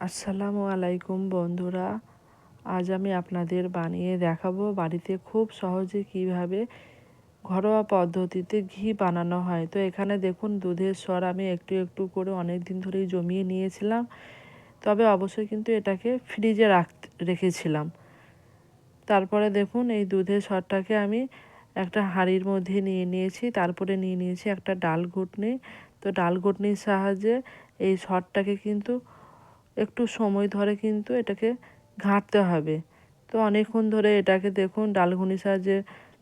আসসালামু আলাইকুম বন্ধুরা। আজ আমি আপনাদের বানিয়ে দেখাবো বাড়িতে খুব সহজে কীভাবে ঘরোয়া পদ্ধতিতে ঘি বানানো হয়। তো এখানে দেখুন, দুধের স্বর আমি একটু একটু করে অনেক দিন ধরেই জমিয়ে নিয়েছিলাম। তবে অবশ্যই কিন্তু এটাকে ফ্রিজে রাখ রেখেছিলাম। তারপরে দেখুন, এই দুধের স্বরটাকে আমি একটা হাঁড়ির মধ্যে নিয়ে নিয়েছি। তারপরে নিয়ে নিয়েছি একটা ডাল ঘুটনি। তো ডাল ঘুটনির সাহায্যে এই সরটাকে কিন্তু একটু সময় ধরে কিন্তু এটাকে ঘাঁটতে হবে। তো অনেকক্ষণ ধরে এটাকে দেখুন ডালঘুনি সাহায্যে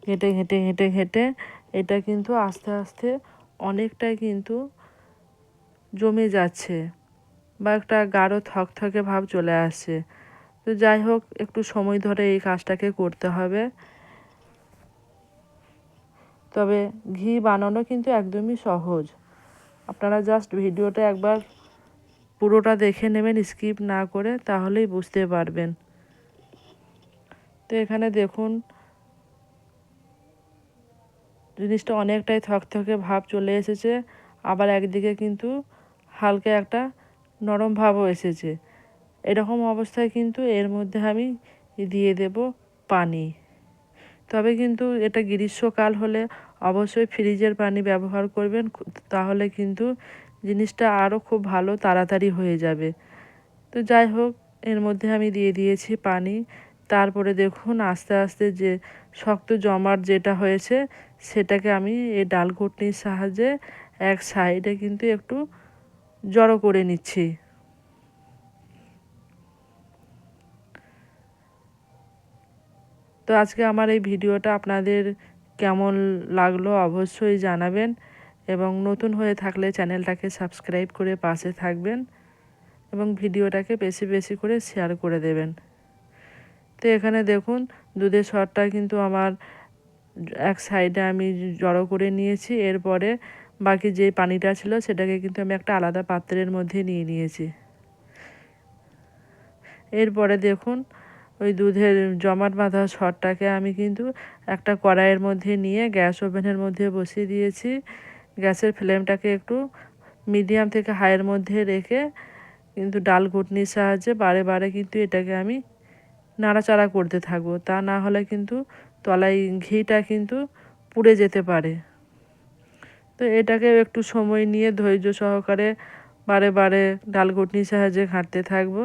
ঘেঁটে ঘেঁটে ঘেঁটে ঘেঁটে এটা কিন্তু আস্তে আস্তে অনেকটাই কিন্তু জমে যাচ্ছে বা একটা গাঢ় থকথকে ভাব চলে আসছে। তো যাই হোক, একটু সময় ধরে এই কাজটাকে করতে হবে। তবে ঘি বানানো কিন্তু একদমই সহজ। আপনারা জাস্ট ভিডিওটা একবার পুরোটা দেখে নেবেন স্কিপ না করে তাহলেই বুঝতে পারবেন। তো এখানে দেখুন, জিনিসটা অনেকটাই থকথকে ভাব চলে এসেছে, আবার একদিকে কিন্তু হালকা একটা নরম ভাবও এসেছে। এরকম অবস্থায় কিন্তু এর মধ্যে আমি দিয়ে দেব পানি। তবে কিন্তু এটা গ্রীষ্মকাল হলে অবশ্যই ফ্রিজের পানি ব্যবহার করবেন, তাহলে কিন্তু জিনিসটা আরও খুব ভালো তাড়াতাড়ি হয়ে যাবে। তো যাই হোক, এর মধ্যে আমি দিয়ে দিয়েছি পানি। তারপরে দেখুন, আস্তে আস্তে যে শক্ত জমাট যেটা হয়েছে, সেটাকে আমি এই ডাল ঘুটনির সাহায্যে এক সাইডে কিন্তু একটু জড়ো করে নিচ্ছি। তো আজকে আমার এই ভিডিওটা আপনাদের কেমন লাগল অবশ্যই জানাবেন। এবং নতুন হয়ে থাকলে চ্যানেলটাকে সাবস্ক্রাইব করে পাশে থাকবেন এবং ভিডিওটাকে বেশি বেশি করে শেয়ার করে দেবেন। তো এখানে দেখুন, দুধের সরটা কিন্তু আমার এক সাইডে আমি জড়ো করে নিয়েছি। এরপরে বাকি যে পানিটা ছিল সেটাকে কিন্তু আমি একটা আলাদা পাত্রের মধ্যে নিয়ে নিয়েছি। এরপরে দেখুন, ওই দুধের জমাট বাঁধা সরটাকে আমি কিন্তু একটা কড়াইয়ের মধ্যে নিয়ে গ্যাস ওভেনের মধ্যে বসিয়ে দিয়েছি। গ্যাসের ফ্লেমটাকে একটু মিডিয়াম থেকে হাইয়ের মধ্যে রেখে কিন্তু ডাল ঘুটনির সাহায্যে বারে বারে কিন্তু এটাকে আমি নাড়াচাড়া করতে থাকব। তা না হলে কিন্তু তলায় ঘিটা কিন্তু পুড়ে যেতে পারে। তো এটাকে একটু সময় নিয়ে ধৈর্য সহকারে বারে বারে ডাল ঘুটনির সাহায্যে ঘাঁটতে থাকব।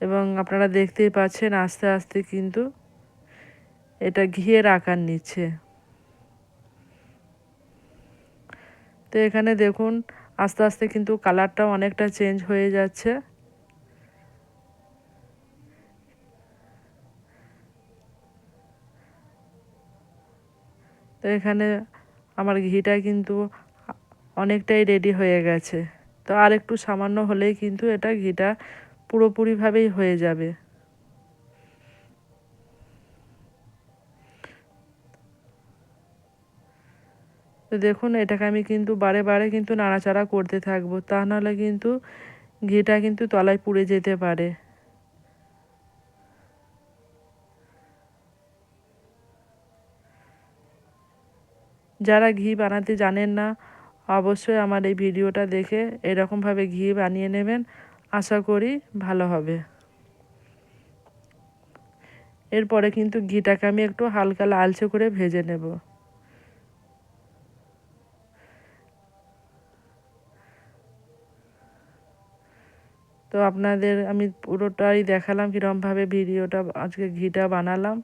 এবং আপনারা দেখতেই পাচ্ছেন আস্তে আস্তে কিন্তু এটা ঘিয়ের আকার নিচ্ছে। তো এখানে দেখুন, আস্তে আস্তে কিন্তু কালারটাও অনেকটা চেঞ্জ হয়ে যাচ্ছে। তো এখানে আমার ঘিটা কিন্তু অনেকটাই রেডি হয়ে গেছে। তো আর একটু সামান্য হলেই কিন্তু এটা ঘিটা পুরোপুরিভাবেই হয়ে যাবে। তো দেখুন, এটাকে আমি কিন্তু বারে বারে কিন্তু নাড়াচাড়া করতে থাকব। তা নাহলে কিন্তু ঘিটা কিন্তু তলায় পুড়ে যেতে পারে। যারা ঘি বানাতে জানেন না, অবশ্যই আমার এই ভিডিওটা দেখে এরকমভাবে ঘি বানিয়ে নেবেন। আশা করি ভালো হবে। এরপরে কিন্তু ঘিটাকে আমি একটু হালকা লালচে করে ভেজে নেব। তো আপনাদের আমি পুরোটাই দেখালাম কীরকমভাবে ভিডিওটা, আজকে ঘিটা বানালাম।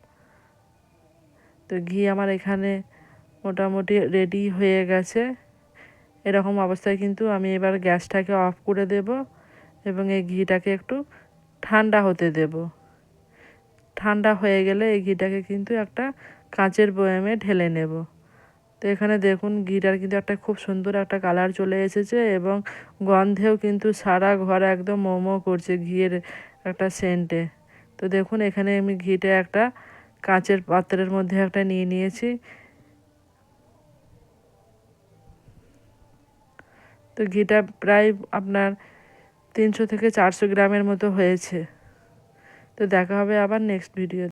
তো ঘি আমার এখানে মোটামুটি রেডি হয়ে গেছে। এরকম অবস্থায় কিন্তু আমি এবার গ্যাসটাকে অফ করে দেব এবং এই ঘিটাকে একটু ঠান্ডা হতে দেব। ঠান্ডা হয়ে গেলে এই ঘিটাকে কিন্তু একটা কাঁচের বয়ামে ঢেলে নেব। তো এখানে দেখুন ঘিটার কিন্তু একটা খুব সুন্দর একটা কালার চলে এসেছে এবং গন্ধেও কিন্তু সারা ঘর একদম মোমো করছে ঘিয়ের একটা সেন্টে। তো দেখুন এখানে আমি ঘিটা একটা কাঁচের পাত্রের মধ্যে একটা নিয়ে নিয়েছি। তো ঘিটা প্রায় আপনার তিনশো থেকে চারশো গ্রামের মতো হয়েছে। তো দেখা হবে আবার নেক্সট ভিডিও